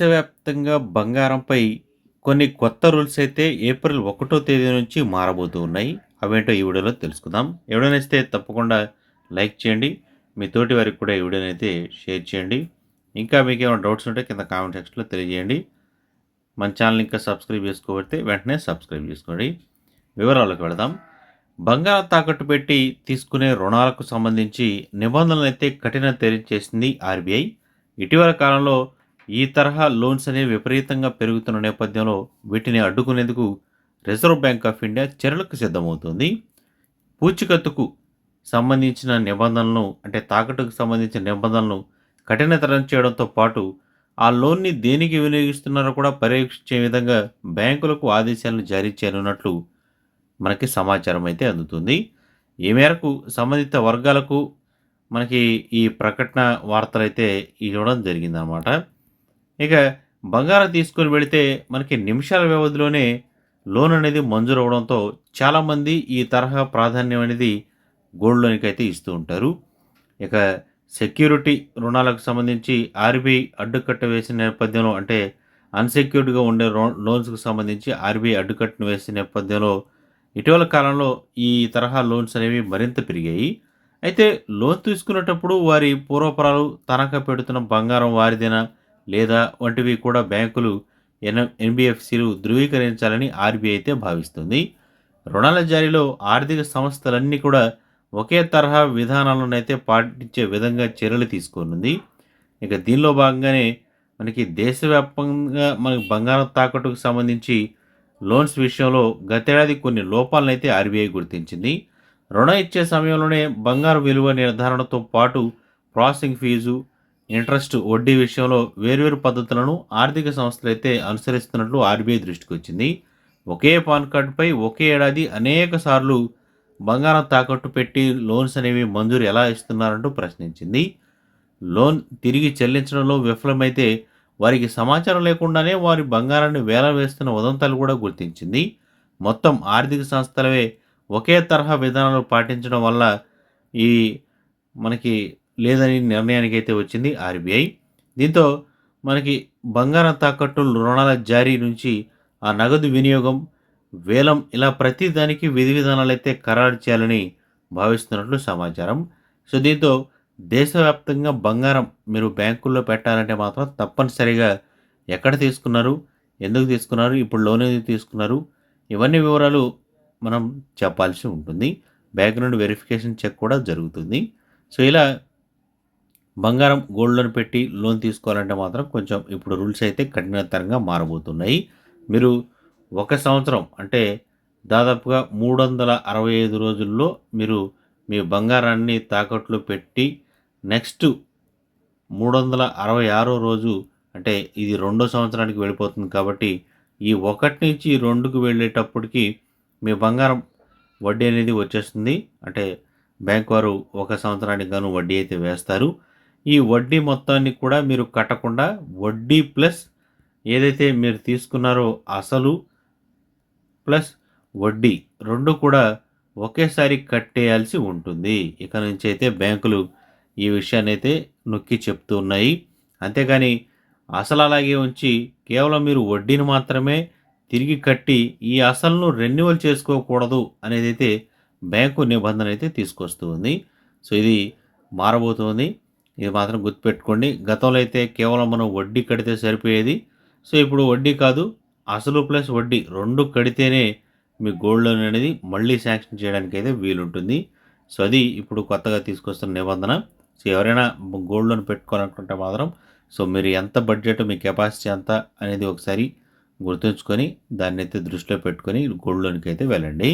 దేశవ్యాప్తంగా బంగారంపై కొన్ని కొత్త రూల్స్ అయితే ఏప్రిల్ ఒకటో తేదీ నుంచి మారబోతూ ఉన్నాయి. అవేంటో ఈ వీడియోలో తెలుసుకుందాం. ఎవడైనా తప్పకుండా లైక్ చేయండి. మీ తోటి వారికి కూడా ఈ వీడియోని అయితే షేర్ చేయండి. ఇంకా మీకు ఏమైనా డౌట్స్ ఉంటే కింద కామెంట్ సెక్షన్లో తెలియజేయండి. మన ఛానల్ ఇంకా సబ్స్క్రైబ్ చేసుకోబడితే వెంటనే సబ్స్క్రైబ్ చేసుకోండి. వివరాలకు వెళదాం. బంగారం తాకట్టు పెట్టి తీసుకునే రుణాలకు సంబంధించి నిబంధనలు అయితే కఠిన చేసింది ఆర్బీఐ. ఇటీవల కాలంలో ఈ తరహా లోన్స్ అనేవి విపరీతంగా పెరుగుతున్న నేపథ్యంలో వీటిని అడ్డుకునేందుకు రిజర్వ్ బ్యాంక్ ఆఫ్ ఇండియా చర్యలకు సిద్ధమవుతుంది. పూచికత్తుకు సంబంధించిన నిబంధనలను అంటే తాకట్టుకు సంబంధించిన నిబంధనలను కఠినతరం చేయడంతో పాటు ఆ లోన్ని దేనికి వినియోగిస్తున్నారో కూడా పర్యవేక్షించే విధంగా బ్యాంకులకు ఆదేశాలను జారీ చేయనున్నట్లు మనకి సమాచారం అయితే అందుతుంది. ఈ మేరకు సంబంధిత వర్గాలకు మనకి ఈ ప్రకటన వార్తలు అయితే ఇవ్వడం జరిగిందనమాట ఇక బంగారం తీసుకొని వెళితే మనకి నిమిషాల వ్యవధిలోనే లోన్ అనేది మంజూరు అవడంతో చాలామంది ఈ తరహా ప్రాధాన్యం అనేది గోల్డ్ లోన్కి అయితే ఇస్తూ ఉంటారు. ఇక సెక్యూరిటీ రుణాలకు సంబంధించి ఆర్బీఐ అడ్డుకట్ట వేసిన నేపథ్యంలో అంటే అన్సెక్యూర్డ్గా ఉండే లోన్స్కి సంబంధించి ఆర్బీఐ అడ్డుకట్టను వేసిన నేపథ్యంలో ఇటీవల కాలంలో ఈ తరహా లోన్స్ అనేవి మరింత పెరిగాయి. అయితే లోన్ తీసుకునేటప్పుడు వారి పూర్వపరాలు తనఖా పెడుతున్న బంగారం వారిదేనా? లేదా వంటివి కూడా బ్యాంకులు ఎన్ ఎన్బిఎఫ్సిలు ధృవీకరించాలని ఆర్బీఐ అయితే భావిస్తుంది. రుణాల జారీలో ఆర్థిక సంస్థలన్నీ కూడా ఒకే తరహా విధానాలను అయితే పాటించే విధంగా చర్యలు తీసుకోనుంది. ఇక దీనిలో భాగంగానే మనకి దేశవ్యాప్తంగా మనకి బంగారం తాకట్టుకు సంబంధించి లోన్స్ విషయంలో గతేడాది కొన్ని లోపాలను అయితే ఆర్బీఐ గుర్తించింది. రుణం ఇచ్చే సమయంలోనే బంగారు విలువ నిర్ధారణతో పాటు ప్రాసెసింగ్ ఫీజు ఇంట్రెస్ట్ వడ్డీ విషయంలో వేర్వేరు పద్ధతులను ఆర్థిక సంస్థలు అయితే అనుసరిస్తున్నట్లు ఆర్బీఐ దృష్టికి వచ్చింది. ఒకే పాన్ కార్డుపై ఒకే ఏడాది అనేక సార్లు బంగారం తాకట్టు పెట్టి లోన్స్ అనేవి మంజూరు ఎలా ఇస్తున్నారంటూ ప్రశ్నించింది. లోన్ తిరిగి చెల్లించడంలో విఫలమైతే వారికి సమాచారం లేకుండానే వారి బంగారాన్ని వేల వేస్తున్న ఉదంతాలు కూడా గుర్తించింది. మొత్తం ఆర్థిక సంస్థలవే ఒకే తరహా విధానాలు పాటించడం వల్ల ఈ మనకి లేదని నిర్ణయానికి అయితే వచ్చింది ఆర్బీఐ. దీంతో మనకి బంగారం తాకట్టు రుణాల జారీ నుంచి ఆ నగదు వినియోగం వేలం ఇలా ప్రతి దానికి విధి విధానాలు అయితే ఖరారు చేయాలని భావిస్తున్నట్లు సమాచారం. సో దీంతో దేశవ్యాప్తంగా బంగారం మీరు బ్యాంకుల్లో పెట్టాలంటే మాత్రం తప్పనిసరిగా ఎక్కడ తీసుకున్నారు ఎందుకు తీసుకున్నారు ఇప్పుడు లోన్ ఎందుకు తీసుకున్నారు ఇవన్నీ వివరాలు మనం చెప్పాల్సి ఉంటుంది. బ్యాక్గ్రౌండ్ వెరిఫికేషన్ చెక్ కూడా జరుగుతుంది. సో ఇలా బంగారం గోల్డ్ లోన్ పెట్టి లోన్ తీసుకోవాలంటే మాత్రం కొంచెం ఇప్పుడు రూల్స్ అయితే కఠినతరంగా మారబోతున్నాయి. మీరు ఒక సంవత్సరం అంటే దాదాపుగా మూడు వందల అరవై ఐదు రోజుల్లో మీరు మీ బంగారాన్ని తాకట్లు పెట్టి నెక్స్ట్ మూడు వందల అరవై ఆరో రోజు అంటే ఇది రెండో సంవత్సరానికి వెళ్ళిపోతుంది కాబట్టి ఈ ఒకటి నుంచి రెండుకు వెళ్ళేటప్పటికి మీ బంగారం వడ్డీ అనేది వచ్చేస్తుంది. అంటే బ్యాంక్ వారు ఒక సంవత్సరానికి గాను వడ్డీ అయితే వేస్తారు. ఈ వడ్డీ మొత్తాన్ని కూడా మీరు కట్టకుండా వడ్డీ ప్లస్ ఏదైతే మీరు తీసుకున్నారో అసలు ప్లస్ వడ్డీ రెండు కూడా ఒకేసారి కట్టేయాల్సి ఉంటుంది. ఇక నుంచి అయితే బ్యాంకులు ఈ విషయాన్ని అయితే నొక్కి చెప్తూ ఉన్నాయి. అంతేగాని అసలు అలాగే ఉంచి కేవలం మీరు వడ్డీని మాత్రమే తిరిగి కట్టి ఈ అసలును రెన్యువల్ చేసుకోకూడదు అనేది అయితే బ్యాంకు నిబంధన అయితే తీసుకొస్తుంది సో ఇది మారబోతుంది. ఇది మాత్రం గుర్తుపెట్టుకోండి. గతంలో అయితే కేవలం మనం వడ్డీ కడితే సరిపోయేది. సో ఇప్పుడు వడ్డీ కాదు. అసలు ప్లస్ వడ్డీ రెండు కడితేనే మీ గోల్డ్ లోన్ అనేది మళ్ళీ శాంక్షన్ చేయడానికి అయితే వీలుంటుంది. సో అది ఇప్పుడు కొత్తగా తీసుకొస్తున్న నిబంధన. సో ఎవరైనా గోల్డ్ లోన్ పెట్టుకోవాలనుకుంటే మాత్రం సో మీరు ఎంత బడ్జెట్ మీ కెపాసిటీ ఎంత అనేది ఒకసారి గుర్తుంచుకొని దాన్ని అయితే దృష్టిలో పెట్టుకొని గోల్డ్ లోన్కి అయితే వెళ్ళండి.